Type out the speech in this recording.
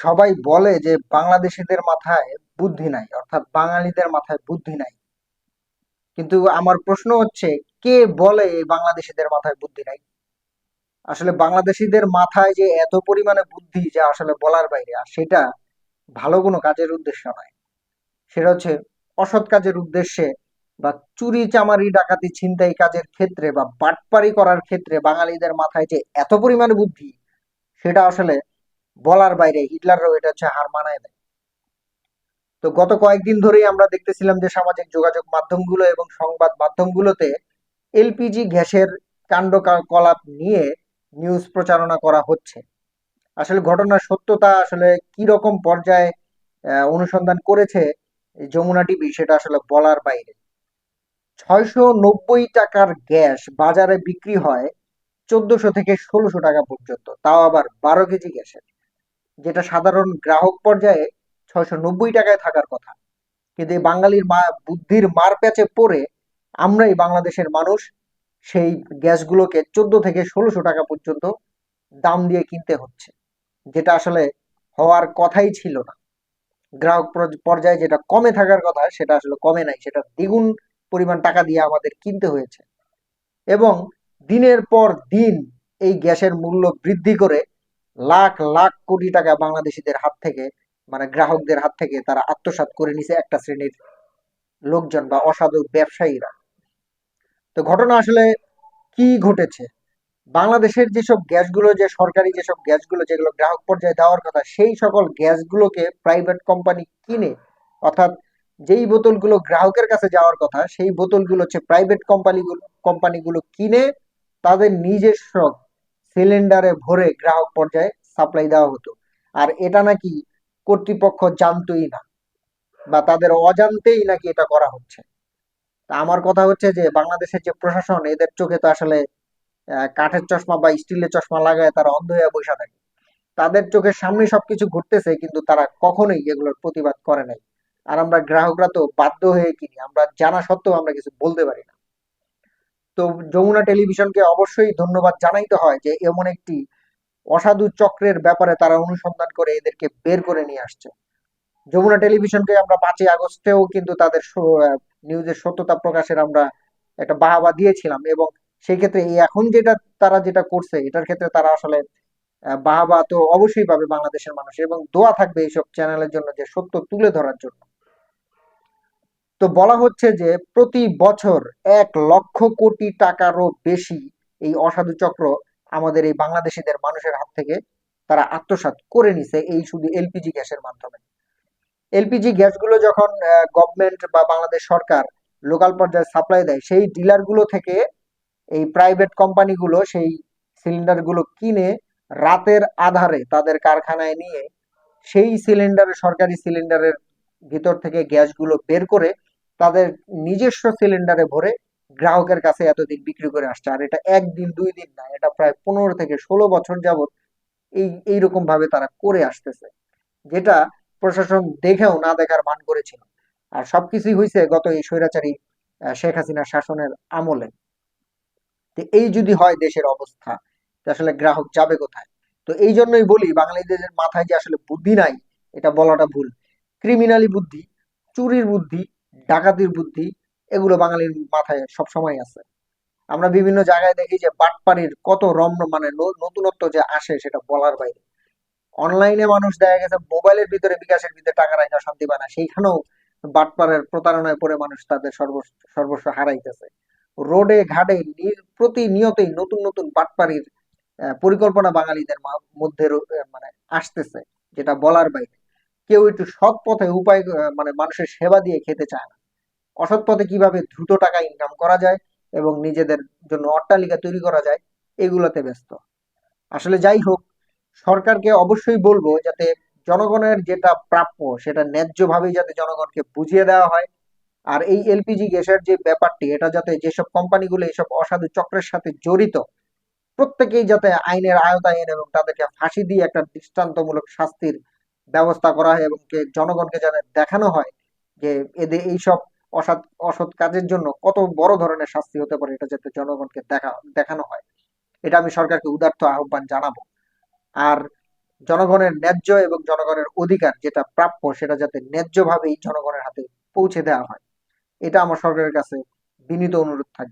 সবাই বলে যে বাংলাদেশিদের মাথায় বুদ্ধি নাই, অর্থাৎ বাঙালিদের মাথায় বুদ্ধি নাই। কিন্তু আমার প্রশ্ন হচ্ছে, কে বলে বাংলাদেশিদের মাথায় বুদ্ধি নাই? আসলে বাংলাদেশিদের মাথায় যে এত পরিমাণে বুদ্ধি যা আসলে বলার বাইরে, আর সেটা ভালো কোনো কাজের উদ্দেশ্য নয়। সেটা হচ্ছে অসৎ কাজের উদ্দেশ্যে বা চুরি চামারি, ডাকাতি, ছিনতাই কাজের ক্ষেত্রে বা বাটপারি করার ক্ষেত্রে বাঙালিদের মাথায় যে এত পরিমাণে বুদ্ধি, সেটা আসলে বলার বাইরে, হিটলাররাও এটা হচ্ছে হার মানায় দেয় তো গত কয়েকদিন ধরেই আমরা দেখতেছিলাম যে সামাজিক যোগাযোগ মাধ্যমগুলো এবং সংবাদ মাধ্যমগুলোতে এলপিজি গ্যাসের কাণ্ড কলাপ নিয়ে নিউজ প্রচারণা করা হচ্ছে। আসলে ঘটনার সত্যতা আসলে কি রকম পর্যায়ে অনুসন্ধান করেছে যমুনা টিভি সেটা আসলে বলার বাইরে। ছয়শো নব্বই টাকার গ্যাস বাজারে বিক্রি হয় চোদ্দশো থেকে ষোলোশো টাকা পর্যন্ত, তাও আবার বারো কেজি গ্যাসের। যেটা সাধারণ গ্রাহক পর্যায়ে ছয়শো নব্বই টাকায় থাকার কথা। কিন্তু এই বাঙালির মা, বুদ্ধির মার প্যাচে পড়ে আমরাই বাংলাদেশের মানুষ সেই গ্যাসগুলোকে চোদ্দ থেকে ষোলোশো টাকা পর্যন্ত দাম দিয়ে কিনতে হচ্ছে, যেটা আসলে হওয়ার কথাই ছিল না। গ্রাহক পর্যায়ে যেটা কমে থাকার কথা, সেটা আসলে কমে নাই, সেটা দ্বিগুণ পরিমাণ টাকা দিয়ে আমাদের কিনতে হয়েছে। এবং দিনের পর দিন এই গ্যাসের মূল্য বৃদ্ধি করে লাখ লাখ কোটি টাকা বাংলাদেশিদের হাত থেকে মানে গ্রাহকদের হাত থেকে তারা আত্মসাৎ করে নিছে একটা শ্রেণির লোকজন বা অসাধু ব্যবসায়ীরা। তো ঘটনা আসলে কি ঘটেছে? বাংলাদেশের যেসব গ্যাসগুলো, যে সরকারি যেসব গ্যাসগুলো, যেগুলো গ্রাহক পর্যায়ে দেওয়ার কথা, সেই সকল গ্যাসগুলোকে প্রাইভেট কোম্পানি কিনে, অর্থাৎ যেই বোতলগুলো গ্রাহকের কাছে যাওয়ার কথা, সেই বোতলগুলো হচ্ছে প্রাইভেট কোম্পানিগুলো কোম্পানিগুলো কিনে, তাদের নিজস্ব সিলিন্ডারে ভরে গ্রাহক পর্যায়ে সাপ্লাই দেওয়া হতো। আর এটা নাকি কর্তৃপক্ষ জানতোই না, বা তাদের অজান্তেই নাকি এটা করা হচ্ছে। তা আমার কথা হচ্ছে যে, বাংলাদেশের যে প্রশাসন, এদের চোখে তো আসলে কাঠের চশমা বা স্টিলের চশমা লাগায় তারা অন্ধ হয়ে বসে থাকে। তাদের চোখের সামনে সবকিছু ঘটতেছে কিন্তু তারা কখনোই এগুলোর প্রতিবাদ করে নাই। আর আমরা গ্রাহকরা তো বাধ্য হয়ে কিনি, আমরা জানা সত্ত্বেও আমরা কিছু বলতে পারি না। তো যমুনা টেলিভিশনকে অবশ্যই ধন্যবাদ জানাইতে হয় যে এমন একটি অসাধু চক্রের ব্যাপারে তারা অনুসন্ধান করে এদেরকে বের করে নিয়ে আসছে। যমুনা টেলিভিশনকে আমরা পাঁচই আগস্টেও কিন্তু তাদের নিউজের সত্যতা প্রকাশের আমরা একটা বাহাবা দিয়েছিলাম এবং সেই ক্ষেত্রে এখন যেটা তারা যেটা করছে এটার ক্ষেত্রে তারা আসলে বাহাবা তো অবশ্যই পাবে বাংলাদেশের মানুষ এবং দোয়া থাকবে এইসব চ্যানেলের জন্য যে সত্য তুলে ধরার জন্য। তো বলা হচ্ছে যে প্রতি বছর এক লক্ষ কোটি টাকারও বেশি এই অসাধু চক্র আমাদের এই বাংলাদেশিদের মানুষের হাত থেকে তারা আত্মসাৎ করে নিছে এই শুধু এলপিজি গ্যাসের মাধ্যমে। এলপিজি গ্যাসগুলো যখন গভর্নমেন্ট বা বাংলাদেশ সরকার লোকাল পর্যায়ে সাপ্লাই দেয়, সেই ডিলারগুলো থেকে এই প্রাইভেট কোম্পানিগুলো সেই সিলিন্ডারগুলো কিনে রাতের আধারে তাদের কারখানায় নিয়ে সেই সিলিন্ডারে সরকারি সিলিন্ডারের ভিতর থেকে গ্যাসগুলো বের করে তাদের নিজস্ব সিলিন্ডারে ভরে গ্রাহকের কাছে এতদিন বিক্রি করে আসছে। আর এটা একদিন, দুই দিন না, এটা প্রায় পনেরো থেকে ষোলো বছর যাবত এই, এইরকম ভাবে তারা করে আসতেছে, যেটা প্রশাসন দেখেও না দেখার মান করেছিল। আর সবকিছুই হয়েছে গত এই স্বৈরাচারী শেখ হাসিনার শাসনের আমলে। এই যদি হয় দেশের অবস্থা আসলে গ্রাহক যাবে কোথায়? তো এই জন্যই বলি, বাঙালিদের মাথায় যে আসলে বুদ্ধি নাই, এটা বলাটা ভুল। ক্রিমিনালি বুদ্ধি, চুরির বুদ্ধি ডাকাতির বুদ্ধি, এগুলো বাঙালির মাথায় সব সময় আছে। আমরা বিভিন্ন জায়গায় দেখি যে বাটপাড়ির কত রম্য মানে নতুনত্ব যে আসে সেটা বলার বাইরে। অনলাইনে মানুষ দেখা গেছে মোবাইলের ভিতরে বিকাশের ভিতরে টাকা রাখা শান্তি পায় না, সেইখানেও বাটপাড়ের প্রতারণায় পড়ে মানুষ তাদের সর্বস্ব হারাইতেছে। রোডে, ঘাটে প্রতিনিয়তই নতুন নতুন বাটপাড়ির পরিকল্পনা বাঙালিদের মধ্যে মানে আসতেছে, যেটা বলার বাইরে। কেউ একটু সৎ পথে উপায় মানে মানুষের সেবা দিয়ে খেতে চায় না। অসৎ পথে কীভাবে দ্রুত টাকা ইনকাম করা যায় এবং নিজেদের জন্য অট্টালিকা তৈরি করা যায়, এগুলোতে ব্যস্ত। আসলে যাই হোক, সরকারকে অবশ্যই বলব যাতে জনগণের যেটা প্রাপ্য সেটা ন্যায্যভাবেই যাতে জনগণকে বুঝিয়ে দেওয়া হয়। আর এই এলপিজি গ্যাসের যে ব্যাপারটি, এটা যাতে যেসব কোম্পানিগুলো এইসব অসাধু চক্রের সাথে জড়িত, প্রত্যেকেই যাতে আইনের আয়তায় এনে এবং তাদেরকে ফাঁসি দিয়ে একটা দৃষ্টান্তমূলক শাস্তির ব্যবস্থা করা হয় এবং জনগণকে যাতে দেখানো হয় যে এদের এইসব অসৎ অসৎ কাজের জন্য কত বড় ধরনের শাস্তি হতে পারে এটা যাতে জনগণকে দেখা, দেখানো হয়। এটা আমি সরকারকে উদার্ত আহ্বান জানাব। আর জনগণের ন্যায্য এবং জনগণের অধিকার যেটা প্রাপ্য সেটা যাতে ন্যায্যভাবেই জনগণের হাতে পৌঁছে দেওয়া হয়। এটা আমার সরকারের কাছে বিনীত অনুরোধ থাকবে।